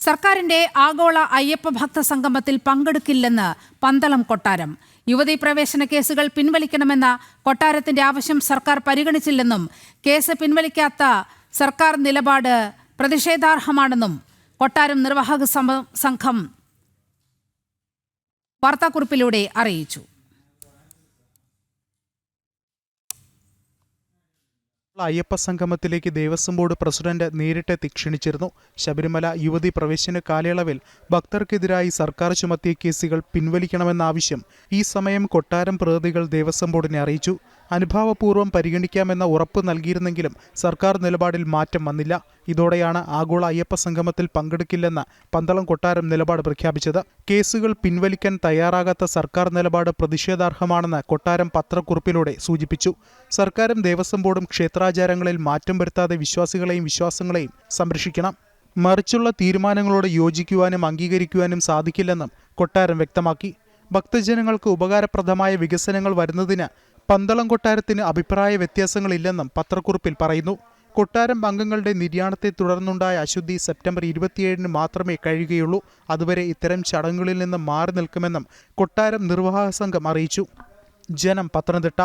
സർക്കാരിന്റെ ആഗോള അയ്യപ്പ ഭക്ത സംഗമത്തിൽ പങ്കെടുക്കില്ലെന്ന് പന്തളം കൊട്ടാരം. യുവതീ പ്രവേശന കേസുകൾ പിൻവലിക്കണമെന്ന കൊട്ടാരത്തിന്റെ ആവശ്യം സർക്കാർ പരിഗണിച്ചില്ലെന്നും കേസ് പിൻവലിക്കാത്ത സർക്കാർ നിലപാട് പ്രതിഷേധാർഹമാണെന്നും കൊട്ടാരം നിർവാഹക സംഘം വാർത്താക്കുറിപ്പിലൂടെ അറിയിച്ചു. അയ്യപ്പ സംഗമത്തിലേക്ക് ദേവസ്വം ബോർഡ് പ്രസിഡന്റ് നേരിട്ടെത്തി ക്ഷണിച്ചിരുന്നു. ശബരിമല യുവതി പ്രവേശന കാലയളവിൽ ഭക്തർക്കെതിരായി സർക്കാർ ചുമത്തിയ കേസുകൾ പിൻവലിക്കണമെന്ന ആവശ്യം ഈ സമയം കൊട്ടാരം പ്രതിനിധികൾ ദേവസ്വം ബോർഡിനെ അറിയിച്ചു. അനുഭാവപൂർവം പരിഗണിക്കാമെന്ന ഉറപ്പ് നൽകിയിരുന്നെങ്കിലും സർക്കാർ നിലപാടിൽ മാറ്റം വന്നില്ല. ഇതോടെയാണ് ആഗോള അയ്യപ്പ സംഗമത്തിൽ പങ്കെടുക്കില്ലെന്ന് പന്തളം കൊട്ടാരം നിലപാട് പ്രഖ്യാപിച്ചത്. കേസുകൾ പിൻവലിക്കാൻ തയ്യാറാകാത്ത സർക്കാർ നിലപാട് പ്രതിഷേധാർഹമാണെന്ന് കൊട്ടാരം പത്രക്കുറിപ്പിലൂടെ സൂചിപ്പിച്ചു. സർക്കാരും ദേവസ്വം ബോർഡും ക്ഷേത്രാചാരങ്ങളിൽ മാറ്റം വരുത്താതെ വിശ്വാസികളെയും വിശ്വാസങ്ങളെയും സംരക്ഷിക്കണം. മറിച്ചുള്ള തീരുമാനങ്ങളോട് യോജിക്കുവാനും അംഗീകരിക്കുവാനും സാധിക്കില്ലെന്നും കൊട്ടാരം വ്യക്തമാക്കി. ഭക്തജനങ്ങൾക്ക് ഉപകാരപ്രദമായ വികസനങ്ങൾ വരുന്നതിന് പന്തളം കൊട്ടാരത്തിന് അഭിപ്രായ വ്യത്യാസങ്ങളില്ലെന്നും പത്രക്കുറിപ്പിൽ പറയുന്നു. കൊട്ടാരം അംഗങ്ങളുടെ നിര്യാണത്തെ തുടർന്നുണ്ടായ അശുദ്ധി സെപ്റ്റംബർ ഇരുപത്തിയേഴിന് മാത്രമേ കഴിയുകയുള്ളൂ. അതുവരെ ഇത്തരം ചടങ്ങുകളിൽ നിന്ന് മാറി നിൽക്കുമെന്നും കൊട്ടാരം നിർവാഹക സംഘം അറിയിച്ചു. ജനം പത്തനംതിട്ട